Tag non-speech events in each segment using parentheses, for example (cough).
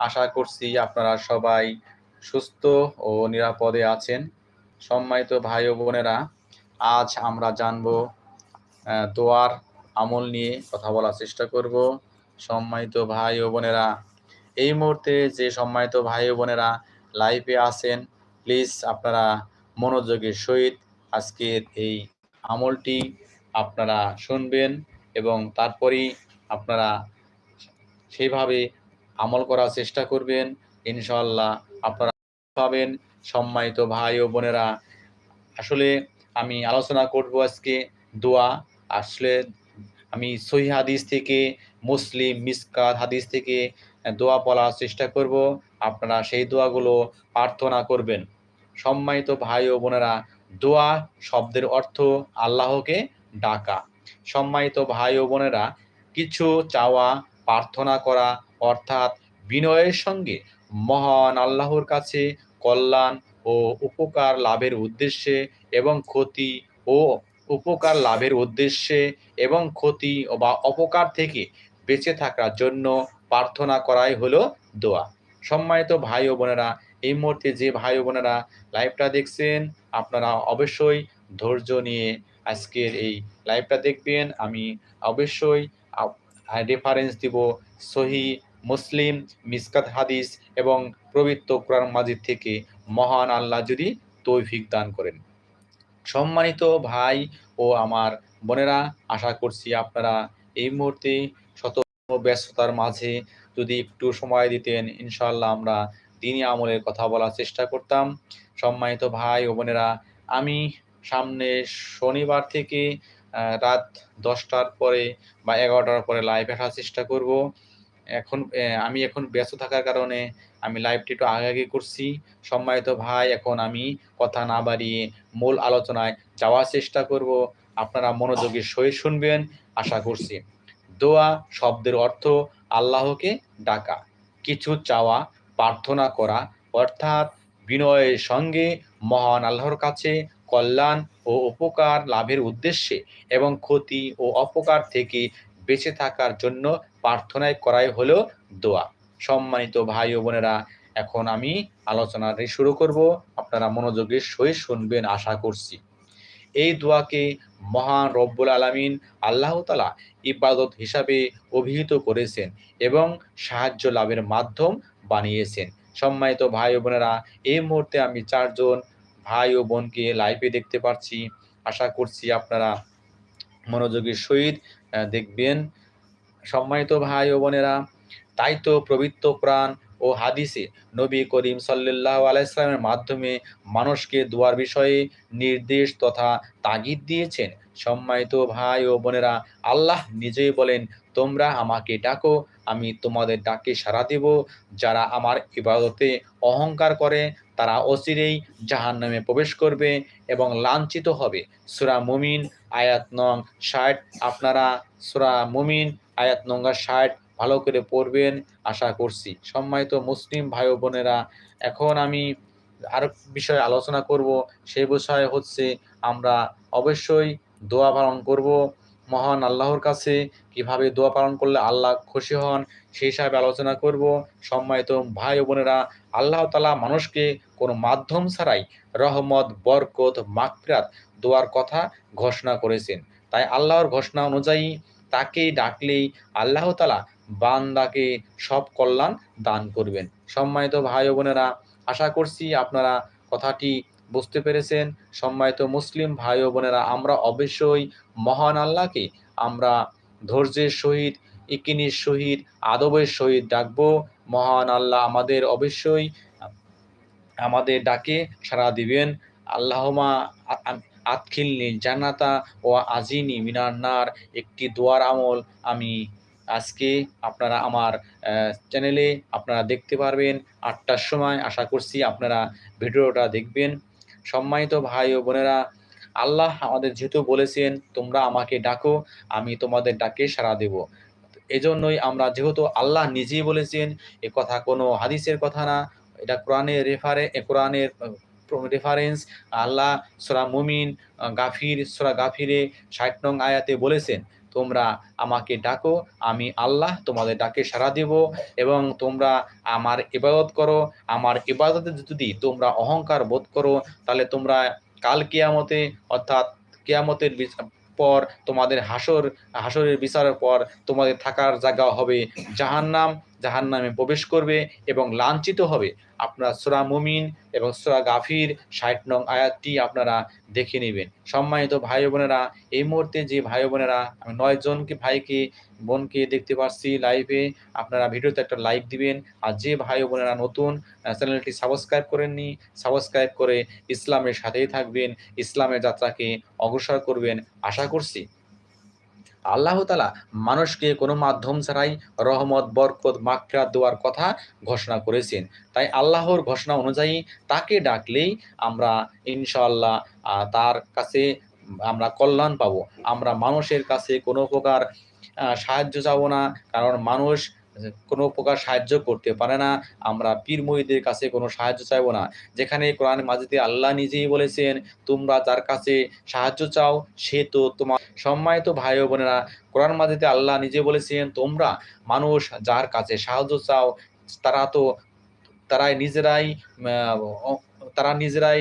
আশা করছি আপনারা সবাই সুস্থ ও নিরাপদে আছেন। সম্মানিত ভাই ও বোনেরা, আজ আমরা জানব দোয়ার আমল নিয়ে কথা বলার চেষ্টা করব। সম্মানিত ভাই ও বোনেরা, এই মুহূর্তে যে সম্মানিত ভাই ও বোনেরা লাইভে আছেন প্লিজ আপনারা মনোযোগের সহিত আজকের এই আমলটি আপনারা শুনবেন এবং তারপরেই আপনারা সেইভাবে আমল করার চেষ্টা করবেন। ইনশাল্লাহ আপনারা পাবেন। সম্মানিত ভাই ও বোনেরা, আসলে আমি আলোচনা করব আজকে দোয়া। আসলে আমি সহি হাদিস থেকে, মুসলিম মিসকাত হাদিস থেকে দোয়া বলার চেষ্টা করব। আপনারা সেই দোয়াগুলো প্রার্থনা করবেন। সম্মানিত ভাই ও বোনেরা, দোয়া শব্দের অর্থ আল্লাহকে ডাকা। সম্মানিত ভাই ও বোনেরা, কিছু চাওয়া প্রার্থনা করা অর্থাৎ বিনয়ের সঙ্গে মহান আল্লাহর কাছে কল্যাণ ও উপকার লাভের উদ্দেশ্যে এবং ক্ষতি ও উপকার লাভের উদ্দেশ্যে এবং ক্ষতি বা অপকার থেকে বেঁচে থাকার জন্য প্রার্থনা করাই হলো দোয়া। সম্মানিত ভাই ও বোনেরা, এই মুহূর্তে যে ভাই ও বোনেরা লাইভটা দেখছেন, আপনারা অবশ্যই ধৈর্য নিয়ে আজকের এই লাইভটা দেখবেন। আমি অবশ্যই রেফারেন্স দিব সহি মুসলিম, মিসকাত হাদিস এবং পবিত্র কোরআন মাজিদ থেকে মহান আল্লাহ যদি তৌফিক দান করেন। সম্মানিত ভাই ও আমার বোনেরা, আশা করছি আপনারা এই মুহূর্তে শত ব্যস্ততার মাঝে যদি একটু সময় দিতেন ইনশাল্লাহ আমরা দিনই আমলের কথা বলার চেষ্টা করতাম। সম্মানিত ভাই ও বোনেরা, আমি সামনে শনিবার থেকে রাত দশটার পরে বা এগারোটার পরে লাইভ আসার চেষ্টা করব। এখন আমি এখন ব্যস্ত থাকার কারণে আমি লাইভটি একটু আগে করছি। সম্মানিত ভাই, এখন আমি কথা না বাড়িয়ে মূল আলোচনায় যাওয়ার চেষ্টা করব। আপনারা মনোযোগের সই শুনবেন, আশা করছি। দোয়া শব্দের অর্থ আল্লাহকে ডাকা, কিছু চাওয়া, প্রার্থনা করা, অর্থাৎ বিনয়ের সঙ্গে মহান আল্লাহর কাছে কল্যাণ ও উপকার লাভের উদ্দেশ্যে এবং ক্ষতি ও অপকার থেকে বেঁচে থাকার জন্য প্রার্থনায় করাই হলো দোয়া। সম্মানিত ভাই ও বোনেরা, এখন আমি আলোচনাটি শুরু করব। আপনারা মনোযোগের সহিত শুনবেন, আশা করছি। এই দোয়াকে মহান রব্বুল আলামিন আল্লাহতালা ইবাদত হিসাবে অভিহিত করেছেন এবং সাহায্য লাভের মাধ্যম বানিয়েছেন। সম্মানিত ভাই ও বোনেরা, এই মুহূর্তে আমি চারজন ভাই ও বোনকে লাইভে দেখতে পাচ্ছি। আশা করছি আপনারা মনোযোগের সহিত দেখবেন। সম্মানিত ভাই ও বোনেরা, তাই তো পবিত্র প্রাণ ও হাদিসে নবী করিম সাল্লাহ আলাইসলামের মাধ্যমে মানুষকে দোয়ার বিষয়ে নির্দেশ তথা তাগিদ দিয়েছেন। সম্মানিত ভাই ও বোনেরা, আল্লাহ নিজেই বলেন, তোমরা আমাকে ডাকো, আমি তোমাদের ডাকে সাড়া দেব। যারা আমার ইবাদতে অহংকার করে তারা অচিরেই জাহান নামে প্রবেশ করবে এবং লাঞ্ছিত হবে। সুরা মুমিন, আয়াত নং ষাট। আপনারা সুরা মুমিন, আয়াত নঙ্গা ষাট ভালো করে পড়বেন, আশা করছি। সম্মানিত মুসলিম ভাই বোনেরা, এখন আমি আরও বিষয়ে আলোচনা করব। সেই বিষয়ে হচ্ছে আমরা অবশ্যই দোয়া পালন করব। মহান আল্লাহর কাছে কীভাবে দোয়া পালন করলে আল্লাহ খুশি হন। সেই হিসাবে আলোচনা করব। সম্মানিত ভাই বোনেরা, আল্লাহ তালা মানুষকে কোনো মাধ্যম ছাড়াই রহমত, বরকত মাকফিরাত দোয়ার কথা ঘোষণা করেছেন। তাই আল্লাহর ঘোষণা অনুযায়ী তাকে ডাকলেই আল্লাহ তালা বান্দাকে সব কল্যাণ দান করবেন। সম্মানিত ভাই বোনেরা, আশা করছি আপনারা কথাটি বুঝতে পেরেছেন। সম্মানিত মুসলিম ভাই বোনেরা, আমরা অবশ্যই মহান আল্লাহকে আমরা ধৈর্যের সহিত, ইকিনির সহিত, আদবের সহিত ডাকবো। মহান আল্লাহ আমাদের অবশ্যই আমাদের ডাকে সাড়া দিবেন। আল্লাহমা আতখিলনি জান্নাতা ও আজিনি মিনান্নার একটি দোয়ার আমল আমি আজকে আপনারা আমার চ্যানেলে আপনারা দেখতে পারবেন। আটটার সময় আশা করছি আপনারা ভিডিওটা দেখবেন। সম্মানিত ভাই ও বোনেরা আল্লাহ আমাদের যেহেতু বলেছেন, তোমরা আমাকে ডাকো, আমি তোমাদের ডাকে সাড়া দেব। এজন্যই আমরা যেহেতু আল্লাহ নিজেই বলেছেন, এ কথা কোনো হাদিসের কথা না, এটা কোরআনের রেফারে কোরআনের রেফারেন্স আল্লাহ সোরা মুমিন, গাফির, সোরা গাফিরে ষাট নং আয়াতে বলেছেন, তোমরা আমাকে ডাকো, আমি আল্লাহ তোমাদের ডাকে সাড়া দেব এবং তোমরা আমার ইবাদত করো, আমার ইবাদতে যদি তোমরা অহংকার বোধ করো, তাহলে তোমরা কাল কেয়ামতে, অর্থাৎ কেয়ামতের পর তোমাদের হাসর, হাসরের বিচারের পর তোমাদের থাকার জায়গা হবে জাহান্নাম। জাহান্নামে প্রবেশ করবে এবং লাঞ্ছিত হবে। আপনার সোরা মুমিন এবং সোরা গাফির ষাট নং আয়াতটি আপনারা দেখে নেবেন। সম্মানিত ভাই বোনেরা, এই মুহূর্তে যে ভাই বোনেরা, আমি নয় জনকে, ভাইকে, বোনকে দেখতে পাচ্ছি লাইভে। আপনারা ভিডিওতে একটা লাইক দিবেন। আর যে ভাই বোনেরা নতুন চ্যানেলটি সাবস্ক্রাইব করেননি, সাবস্ক্রাইব করে ইসলামের সাথেই থাকবেন, ইসলামের যাত্রাকে অগ্রসর করবেন, আশা করছি। আল্লাহ তালা মানুষকে কোনো মাধ্যম ছাড়াই রহমত, বরকত মাকড়া দেওয়ার কথা ঘোষণা করেছেন। তাই আল্লাহর ঘোষণা অনুযায়ী তাকে ডাকলেই আমরা ইনশাআল্লাহ তার কাছে আমরা কল্যাণ পাবো। আমরা মানুষের কাছে কোনো প্রকার সাহায্য চাবো না। কারণ মানুষ কোনো প্রকার সাহায্য করতে পারে না। আমরা পীর মহিদের কাছে কোনো সাহায্য চাইব না। যেখানে কোরআন মাজিদে আল্লাহ নিজেই বলেছেন, তোমরা যার কাছে সাহায্য চাও, সে তো তোমার সম্মানিত ভাই বোনেরা, কোরআন মাজিদে আল্লাহ নিজে বলেছেন, তোমরা মানুষ যার কাছে সাহায্য চাও, তারা তো তারাই নিজেরাই তারা নিজেরাই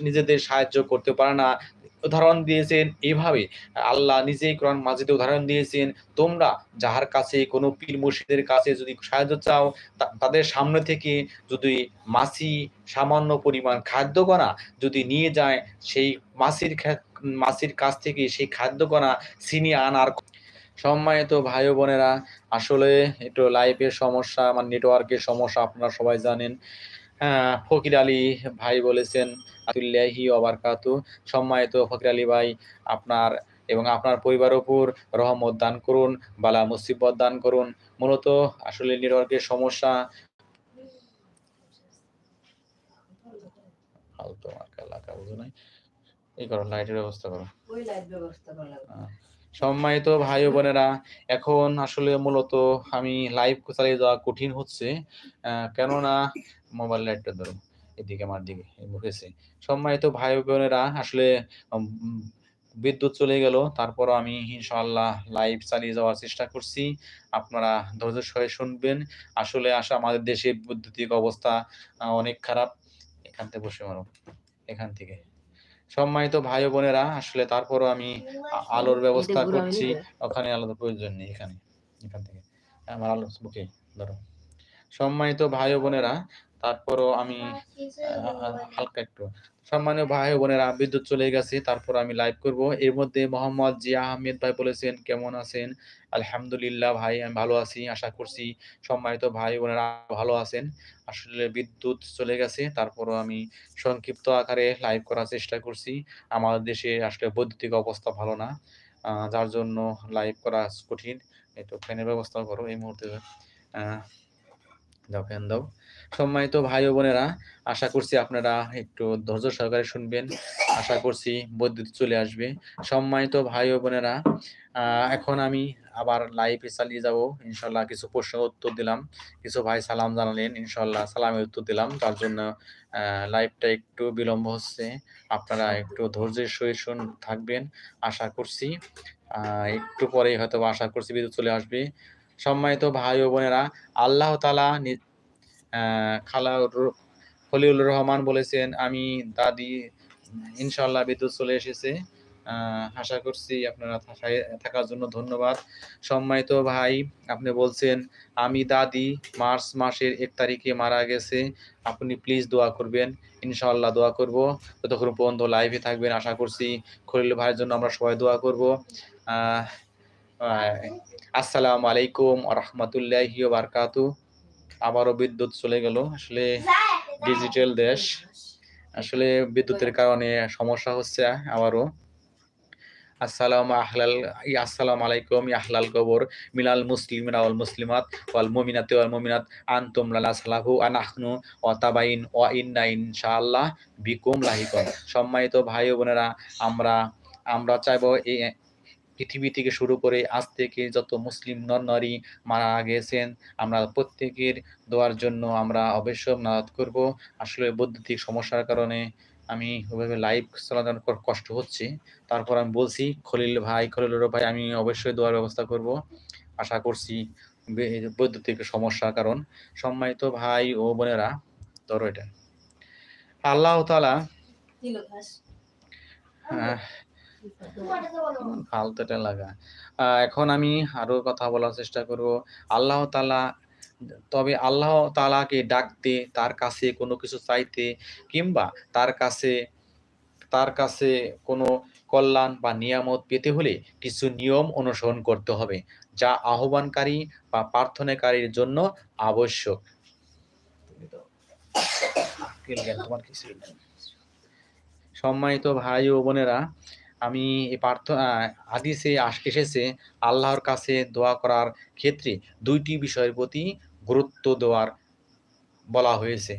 নিজেদের সাহায্য করতে পারে না। উদাহরণ দিয়েছেন এইভাবে আল্লাহ নিজেই কোরআন মাজিদে উদাহরণ দিয়েছেন, তোমরা যাহার কাছে কোনো পীর মুর্শিদের কাছে যদি সাহায্য চাও তাদের সামনে থেকে যদি মাছি সামান্য পরিমাণ খাদ্য কণা যদি নিয়ে যায়, সেই মাছির খা- মাছির কাছ থেকে সেই খাদ্য কণা ছিনিয়ে আনার সম্মানিত ভাই বোনেরা আসলে একটু লাইফের সমস্যা আমার নেটওয়ার্কের সমস্যা আপনারা সবাই জানেন। হ্যাঁ, ফকির আলী ভাই বলেছেন আতুল্লাহি অবারকাতু সম্মানিত ফকির আলী ভাই আপনার এবং আপনার পরিবার উপর রহমত দান করুন বালা মুসিবত দান করুন। মূলত আসলে নেটওয়ার্কের সমস্যা। এই করো লাইটের ব্যবস্থা করো। ওই লাইট ব্যবস্থা করা লাগবে সম্মানিত ভাই বোনেরা, এখন আসলে মূলত আমি লাইভ চালিয়ে যাওয়া কঠিন হচ্ছে কেননা মোবাইল লাইটটা ধরো, এদিকে আমার দিকে মুখেছে সম্মানিত ভাই বোনেরা, আসলে বিদ্যুৎ চলে গেল তারপর আমি ইনশাআল্লাহ লাইভ চালিয়ে যাওয়ার চেষ্টা করছি। আপনারা ধৈর্য সহে শুনবেন। আসলে আসা আমাদের দেশের বৈদ্যুতিক অবস্থা অনেক খারাপ। এখান থেকে বসে মারো। এখান থেকে। সম্মানিত ভাই বোনেরা আসলে তারপরও আমি আলোর ব্যবস্থা করছি। ওখানে আলোর প্রয়োজন নেই এখানে এখান থেকে। আমার আলো বুকে ধরো। সম্মানিত ভাই ও বোনেরা তারপরও আমি হালকা একটু সম্মানীয় ভাই বোনেরা, বিদ্যুৎ চলে গেছে, তারপর আমি লাইভ করব। এর মধ্যে মোহাম্মদ জিয়া আহমেদ ভাই বলেছেন, কেমন আছেন? আলহামদুলিল্লাহ ভাই, আমি ভালো আছি, আশা করছি সম্মানিত ভাই বোনেরা ভালো আছেন। আসলে বিদ্যুৎ চলে গেছে, তারপরও আমি সংক্ষিপ্ত আকারে লাইভ করার চেষ্টা করছি। আমাদের দেশে আসলে বৈদ্যুতিক অবস্থা ভালো না যার জন্য লাইভ করা কঠিন। একটু ফ্যানের ব্যবস্থা করো এই মুহূর্তে। দাও। সম্মানিত ভাই ও বোনেরা, আশা করছি আপনারা একটু ধৈর্য সহকারে শুনবেন। আশা করছি বৈদ্যুৎ চলে আসবে। সম্মানিত ভাই ও বোনেরা এখন আমি আবার লাইভে চালিয়ে যাব। ইনশাল্লাহ কিছু প্রশ্ন উত্তর দিলাম। কিছু ভাই সালাম জানালেন, ইনশাল্লাহ সালামের উত্তর দিলাম। তার জন্য লাইভটা একটু বিলম্ব হচ্ছে। আপনারা একটু ধৈর্যের শুন, থাকবেন। আশা করছি একটু পরেই হয়তো আশা করছি বিদ্যুৎ চলে আসবে। সম্মানিত ভাই ও বোনেরা, আল্লাহ তালা খালা খলিউর রহমান বলেছেন, আমি দাদি ইনশাল্লাহ বিদ্যুৎ চলে এসেছে। আশা করছি আপনারা থাকার জন্য ধন্যবাদ। সম্মানিত ভাই, আপনি বলছেন, আমি দাদি মার্চ মাসের এক তারিখে মারা গেছে। আপনি প্লিজ দোয়া করবেন ইনশাল্লাহ দোয়া করব। যতক্ষণ পর্যন্ত লাইভে থাকবেন, আশা করছি খলিল ভাইয়ের জন্য আমরা সবাই দোয়া করব। আসসালামু আলাইকুম রহমতুল্লাহি বারকাতু। আবারও বিদ্যুৎ চলে গেল। আসলে ডিজিটাল দেশ। আসলে বিদ্যুতের কারণে সমস্যা হচ্ছে আবারও আসসালাম আহলাল আসসালামু আলাইকুম ইয়াহলাল কবর। মিলাল মুসলিমিনা ওয়াল মুসলিমাত ওয়াল মুমিনাতি ওয়াল মুমিনাত। আনতুম লালা সালাহু আনাহনু ওয়া তাবাইন ওয়া ইন্না ইনশাআল্লাহ বিকুম লাহিকুম। সম্মানিত ভাই ও বোনেরা, আমরা আমরা চাইব এই পৃথিবী থেকে শুরু করে আজ থেকে যত মুসলিম নর নারী মারা গেছেন আমরা প্রত্যেকের দোয়ার জন্য আমরা অবশ্যই নারাজ (unintelligible) করব। আসলে বৈদ্যুতিক সমস্যার কারণে আমি ওইভাবে লাইভ চালানোর পর কষ্ট হচ্ছে। তারপর আমি বলছি খলিল ভাই খলিলুর ভাই আমি অবশ্যই দোয়ার ব্যবস্থা করব। আশা করছি বৈদ্যুতিক সমস্যার কারণ। সম্মানিত ভাই ও বোনেরা ধরো এটা। আল্লাহ তালা ফালতুটা লাগা। এখন আমি আরও কথা বলার চেষ্টা করব। আল্লাহ তালা তবে আল্লাহ তালাকে ডাকতে তার কাছে কোনো কিছু চাইতে কিংবা তার কাছে তার কাছে কোনো কল্যাণ বা নিয়ামত পেতে হলে কিছু নিয়ম অনুসরণ করতে হবে যা আহ্বানকারী বা প্রার্থনাকারীর জন্য আবশ্যক। সম্মানিত ভাই ও বোনেরা আমি এই প্রার্থনা হাদিসে এসেছে, আল্লাহর কাছে দোয়া করার ক্ষেত্রে দুইটি বিষয়ের প্রতি গুরুত্ব দেওয়ার বলা হয়েছে।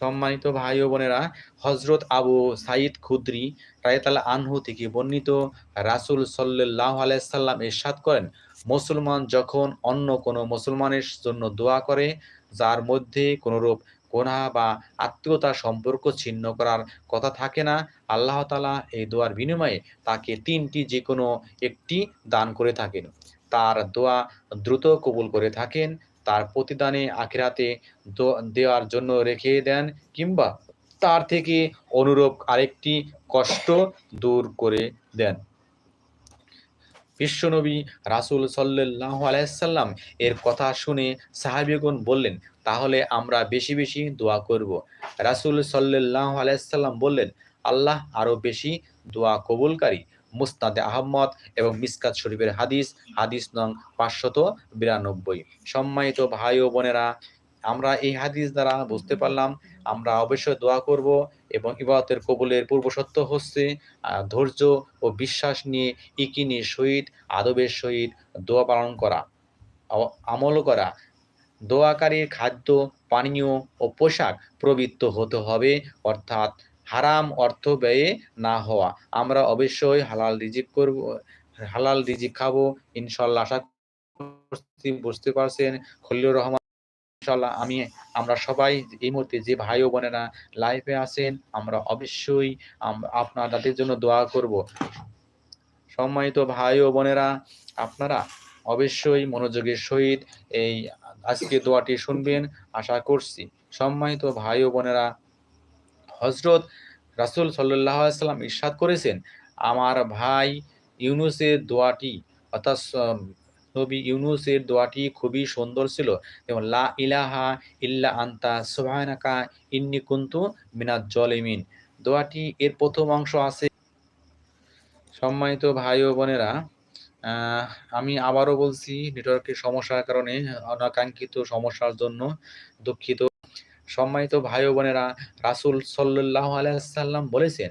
সম্মানিত ভাই ও বোনেরা হজরত আবু সাইদ খুদ্রি রায়তাল্লাহ আনহু থেকে বর্ণিত রাসূল সাল্লাল্লাহু আলাইহি সাল্লাম ইরশাদ করেন, মুসলমান যখন অন্য কোনো মুসলমানের জন্য দোয়া করে, যার মধ্যে কোনরূপ গোনা বা আত্মীয়তার সম্পর্ক ছিন্ন করার কথা থাকে না। আল্লাহ তালা এই দোয়ার বিনিময়ে তাকে তিনটি যে কোনো একটি দান করে থাকেন। তার দোয়া দ্রুত কবুল করে থাকেন, তার প্রতিদানে আখিরাতে দেওয়ার জন্য রেখে দেন কিংবা তার থেকে অনুরূপ আরেকটি কষ্ট দূর করে দেন। বিশ্বনবী রাসূল সাল্লাল্লাহু আলাইসাল্লাম এর কথা শুনে সাহাবীগণ বললেন, তাহলে আমরা বেশি বেশি দোয়া করব। রাসূল সাল্লাল্লাহু আলাইহি সাল্লাম বললেন, আল্লাহ আরও বেশি দোয়া কবুলকারী। মুস্তাদে আহম্মদ এবং মিসকাত শরীফের হাদিস হাদিস নং পাঁচশত বিরানব্বই। সম্মানিত ভাই ও বোনেরা, আমরা এই হাদিস দ্বারা বুঝতে পারলাম আমরা অবশ্যই দোয়া করব এবং ইবাদতের কবুলের পূর্বশর্ত হচ্ছে ধৈর্য ও বিশ্বাস নিয়ে ইকিনের সহিত আদবের সহিত দোয়া পালন করা আমল করা। দোয়াকারীর খাদ্য, পানীয় ও পোশাক প্রবৃত্ত হতে হবে, অর্থাৎ হারাম অর্থ ব্যয়ে না হওয়া। আমরা অবশ্যই হালাল রিজিক করব, হালাল রিজিক খাব, ইনশাল্লাহ। আশা বুঝতে পারছেন, খলিলুর রহমান ইনশাল্লাহ আমি, আমরা সবাই এই মুহূর্তে যে ভাই ও বোনেরা লাইভে আছেন, আমরা অবশ্যই আম- আপনাদের জন্য দোয়া করব। সম্মানিত ভাই ও বোনেরা, আপনারা অবশ্যই মনোযোগের সহিত এই আজকে দোয়াটি শুনবেন, আশা করছি। সম্মানিত ভাই ও বোনেরা হজরত রাসূল সাল্লাহ সাল্লাম ইরশাদ করেছেন, আমার ভাই ইউনুসের দোয়াটি, অর্থাৎ নবী ইউনুসের দোয়াটি খুবই সুন্দর ছিল। যেমন, লা ইলাহা ইল্লা আন্তা, সুবহানাকা ইন্নি কুনতু মিনাজ জলিমিন। দোয়াটি এর প্রথম অংশ আছে। সম্মানিত ভাই ও বোনেরা আমি আবারও বলছি, নেটওয়ার্কের সমস্যার কারণে অনাকাঙ্ক্ষিত সমস্যার জন্য দুঃখিত। সম্মানিত ভাই ও বোনেরা, রাসূল সাল্লাহ আলাইসাল্লাম বলেছেন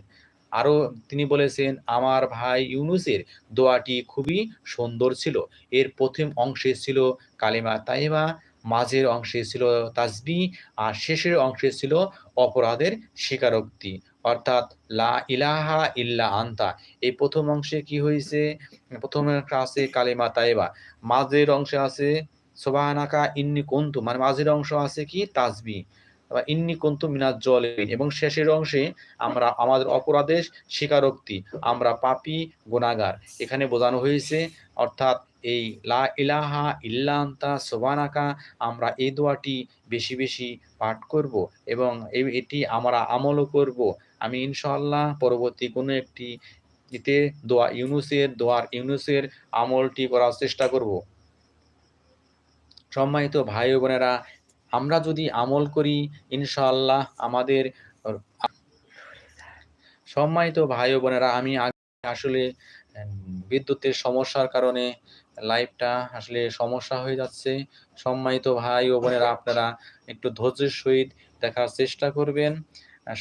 আরও তিনি বলেছেন, আমার ভাই ইউনুসের দোয়াটি খুবই সুন্দর ছিল। এর প্রথম অংশে ছিল কালিমা তাইবা মাঝের অংশে ছিল তাজবি আর শেষের অংশে ছিল অপরাধের স্বীকারোক্তি। অর্থাৎ, লা ইলাহা ইল্লা আন্তা। এই প্রথম অংশে কি হয়েছে? প্রথম অংশে আছে কালিমা তাইবা মাঝের অংশে আছে, সোবাহানাকা ইন্নি কন্তু। মানে মাঝের অংশ আছে কি? তাসবি। বা ইন্নি কন্তু মিনাজ জল এবং শেষের অংশে আমরা আমাদের অপরাধের স্বীকারোক্তি, আমরা পাপি গুনাগার এখানে বোঝানো হয়েছে, অর্থাৎ এই লা ইলাহা ইল্লা আন্তা সোবানাকা আমরা এই দোয়াটি বেশি বেশি পাঠ করব এবং এটি আমরা আমলও করব। আমি ইনশাল্লাহ পরবর্তী কোনো একটি ইতে দোয়া, ইউনুসের, দোয়ার ইউনুসের আমলটি করার চেষ্টা করব। সম্মানিত ভাই বোনেরা আমরা যদি আমল করি, ইনশাআল্লাহ আমাদের সম্মানিত ভাই বোনেরা, আমি আসলে বিদ্যুতের সমস্যার কারণে লাইভটা আসলে সমস্যা হয়ে যাচ্ছে। সম্মানিত ভাই ও বোনেরা, আপনারা একটু ধৈর্যের সহিত দেখার চেষ্টা করবেন।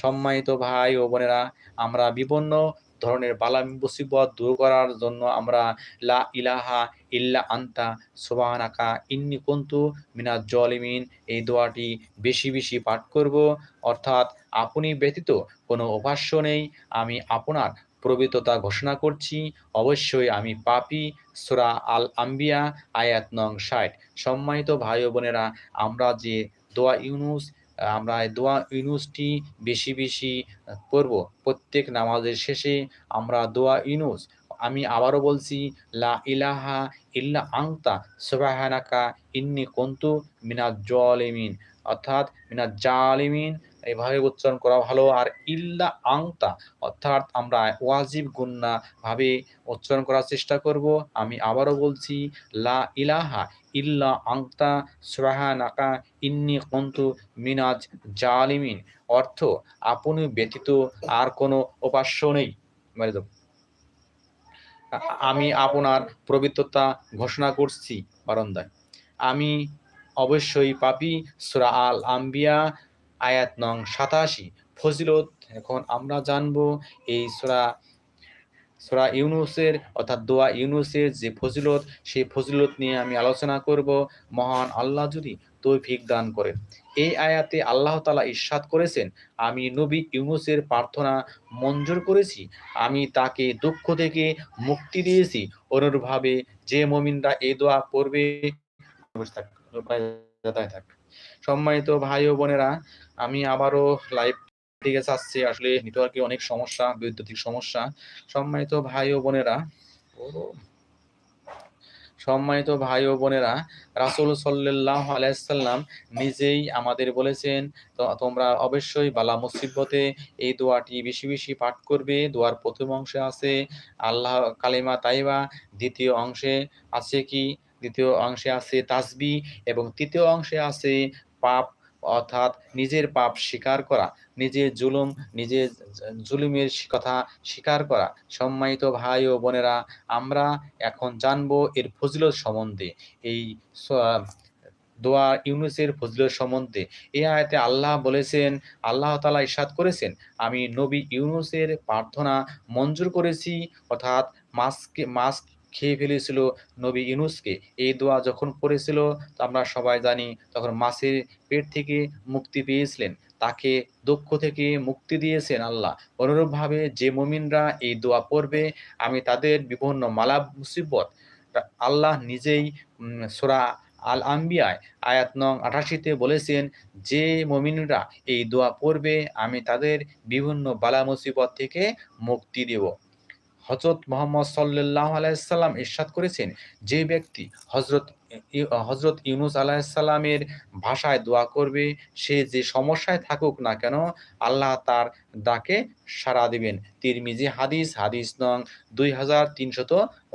সম্মানিত ভাই ও বোনেরা, আমরা বিভিন্ন ধরনের বালা মুসিবত দূর করার জন্য আমরা লা ইলাহা ইল্লা আন্তা, সুবহানাকা, ইন্নি কুনতু মিনাজ জলিমিন এই দোয়াটি বেশি বেশি পাঠ করব। অর্থাৎ আপনি ব্যতীত কোনো উপাস্য নেই। আমি আপনার পবিত্রতা ঘোষণা করছি। অবশ্যই আমি পাপি। সূরা আল আম্বিয়া আয়াত নং ষাট। সম্মানিত ভাই বোনেরা, আমরা যে দোয়া ইউনুস আমরা দোয়া ইউনুসটি বেশি বেশি পড়ব প্রত্যেক নামাজের শেষে আমরা দোয়া ইউনুস আমি আবারও বলছি, লা ইলাহা ইল্লা আংতা সুবহানাকা ইন্নি কন্তু মিনাজ জালিমিন। অর্থাৎ মিনাজ জালিমিন, এভাবে উচ্চারণ করা ভালো। আর ইল্লা আংতা অর্থাৎ আমরা ওয়াজিব গুন্না ভাবে উচ্চারণ করার চেষ্টা করব। আমি আবারও বলছি, লা ইলাহা ইল্লা আংতা সুবহানাকা ইন্নি কন্তু মিনাজ জালিমিন। অর্থ, আপনি ব্যতীত আর কোনো উপাস্য নেই। আ- আমি আপনার পবিত্রতা ঘোষণা করছি বারান্দায়। আমি অবশ্যই পাপি সুরা আল আম্বিয়া আয়াত নং সাতাশি ফজিলত। এখন আমরা জানব এই সুরা সুরা ইউনুসের, অর্থাৎ দোয়া ইউনুসের যে ফজিলত, সেই ফজিলত নিয়ে আমি আলোচনা করব। মহান আল্লাহ যদি তৌফিক দান করেন। এই আয়াতে আল্লাহ তালা ইরশাদ করেছেন, আমি নবী ইউনুসের প্রার্থনা মঞ্জুর করেছি, আমি তাকে দুঃখ থেকে মুক্তি দিয়েছি। অনুরূপভাবে যে মমিনরা এই দোয়া থাক। সম্মানিত ভাই ও বোনেরা, আমি আবারও লাইভ দিকে চাচ্ছি আসলে নেটওয়ার্কে অনেক সমস্যা, বৈদ্যুতিক সমস্যা। সম্মানিত ভাই ও বোনেরা সম্মানিত ভাই ও বোনেরা, রাসূল সাল্লাল্লাহু আলাইহি সাল্লাম নিজেই আমাদের বলেছেন তোমরা অবশ্যই বালা মুসিবতে এই দোয়াটি বেশি বেশি পাঠ করবে। দোয়ার প্রথম অংশে আছে, আল্লাহ কালিমা তাইবা। দ্বিতীয় অংশে আছে কি? দ্বিতীয় অংশে আছে তাসবি এবং তৃতীয় অংশে আছে পাপ, অর্থাৎ নিজের পাপ স্বীকার করা। নিজের জুলুম নিজের জুলুমের কথা স্বীকার করা। সম্মানিত ভাই ও বোনেরা, আমরা এখন জানব এর ফজিলত সম্বন্ধে। এই দোয়া ইউনুসের ফজিলত সম্বন্ধে। এই আয়াতে আল্লাহ বলেছেন, আল্লাহ তালা ইরশাদ করেছেন, আমি নবী ইউনুসের প্রার্থনা মঞ্জুর করেছি, অর্থাৎ মাছকে মাছ খেয়ে ফেলেছিল নবী ইউনুসকে। এই দোয়া যখন পড়েছিল আমরা সবাই জানি তখন মাছের পেট থেকে মুক্তি পেয়েছিলেন। তাকে দুঃখ থেকে মুক্তি দিয়েছেন আল্লাহ। অনুরূপভাবে যে মমিনরা এই দোয়া পড়বে, আমি তাদের বিভিন্ন মালা মুসিবত আল্লাহ নিজেই সোরা আল আম্বিয়ায় আয়াত নং আঠাশিতে বলেছেন, যে মমিনরা এই দোয়া পড়বে, আমি তাদের বিভিন্ন বালা মুসিবত থেকে মুক্তি দেব। হজরত মোহাম্মদ সাল্লাহ আলাইসাল্লাম ইরশাদ করেছেন, যে ব্যক্তি হজরত হজরত ইউনুস আলাহিসাল্লামের ভাষায় দোয়া করবে, সে যে সমস্যায় থাকুক না কেন, আল্লাহ তার ডাকে সাড়া দিবেন। তিরমিজি হাদিস হাদিস নং দুই হাজার তিনশত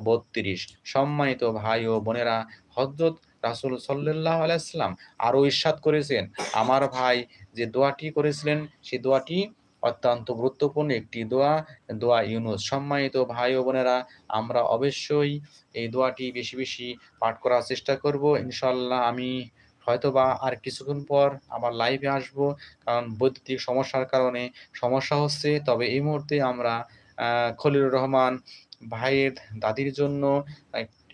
বত্রিশ। সম্মানিত ভাই ও বোনেরা হজরত রাসুল সাল্লাহ আলাইসাল্লাম আরও ইরশাদ করেছেন, আমার ভাই যে দোয়াটি করেছিলেন, সে দোয়াটি অত্যন্ত গুরুত্বপূর্ণ একটি দোয়া দোয়া ইউনুস। সম্মানিত ভাই ও বোনেরা, আমরা অবশ্যই এই দোয়াটি বেশি বেশি পাঠ করার চেষ্টা করব। ইনশাল্লাহ আমি হয়তোবা আর কিছুক্ষণ পর আবার লাইভে আসব, কারণ বৈদ্যুতিক সমস্যার কারণে সমস্যা হচ্ছে। তবে এই মুহূর্তে আমরা খলিলুর রহমান ভাইয়ের দাদির জন্য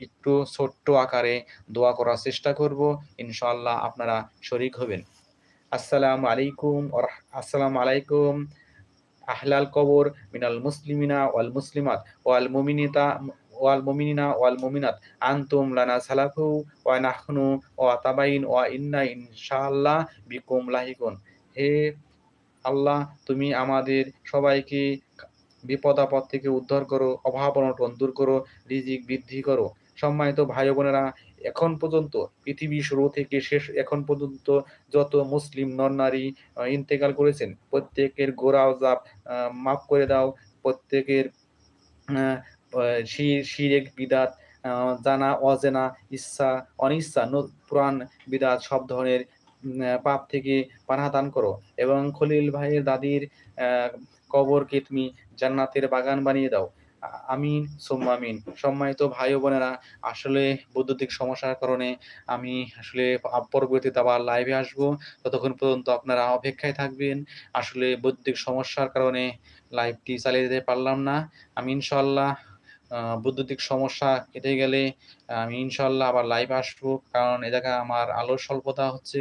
একটু ছোট্ট আকারে দোয়া করার চেষ্টা করব। ইনশাল্লাহ আপনারা শরিক হবেন। আসসালামু আলাইকুম আসসালামু আলাইকুম। আহলাল কবর মিনাল মুসলিমিনা ওয়াল মুসলিমাত, ওয়াল মুমিনিতা, ওয়াল মুমিনিনা ওয়াল মুমিনাত। আনতুম লানা সালাফু ওয়া নাহনু ওয়া তাবাইন ওয়া ইন্না ইনশাআল্লাহ বিকুম লাহিকুন। হে আল্লাহ, তুমি আমাদের সবাইকে বিপদ আপদ থেকে উদ্ধার করো অভাব অনটন দূর করো, রিজিক বৃদ্ধি করো। সম্মানিত ভাই বোনেরা এখন পর্যন্ত, পৃথিবী শুরু থেকে শেষ, এখন পর্যন্ত যত মুসলিম নর নারী ইন্তেকাল করেছেন, প্রত্যেকের গোড়াও জাপ মাফ করে দাও, প্রত্যেকের শিরেক বিদাত জানা, অজেনা, ইচ্ছা, অনিচ্ছা পুরাণ বিদাত সব ধরনের পাপ থেকে পানাদান করো। এবং খলিল ভাইয়ের দাদির কবরকে তুমি জান্নাতের বাগান বানিয়ে দাও। আমিন সোম্মামিন সম্মানিত ভাই বোনেরা, আসলে বৈদ্যুতিক সমস্যার কারণে আমি আসলে পরবর্তীতে আবার লাইভে আসব। ততক্ষণ পর্যন্ত আপনারা অপেক্ষায় থাকবেন। আসলে বৈদ্যুতিক সমস্যার কারণে লাইভটি চালিয়ে যেতে পারলাম না। আমি ইনশাল্লাহ বৈদ্যুতিক সমস্যা কেটে গেলে আমি ইনশাল্লাহ আবার লাইভ আসব। কারণ এ জায়গায় আমার আলোর স্বল্পতা হচ্ছে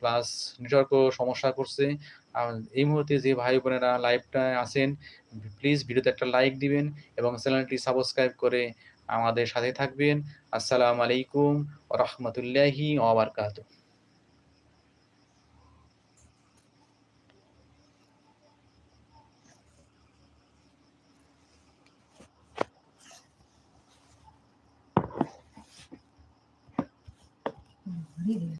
প্লাস নেটওয়ার্কও সমস্যা করছে। এই মুহূর্তে যে ভাই বোনেরা লাইভটায় আছেন প্লিজ ভিডিওতে একটা লাইক দিবেন এবং চ্যানেলটি সাবস্ক্রাইব করে আমাদের সাথে থাকবেন। আসসালামু আলাইকুম রহমতুল্লাহি ওবরকাতুহ really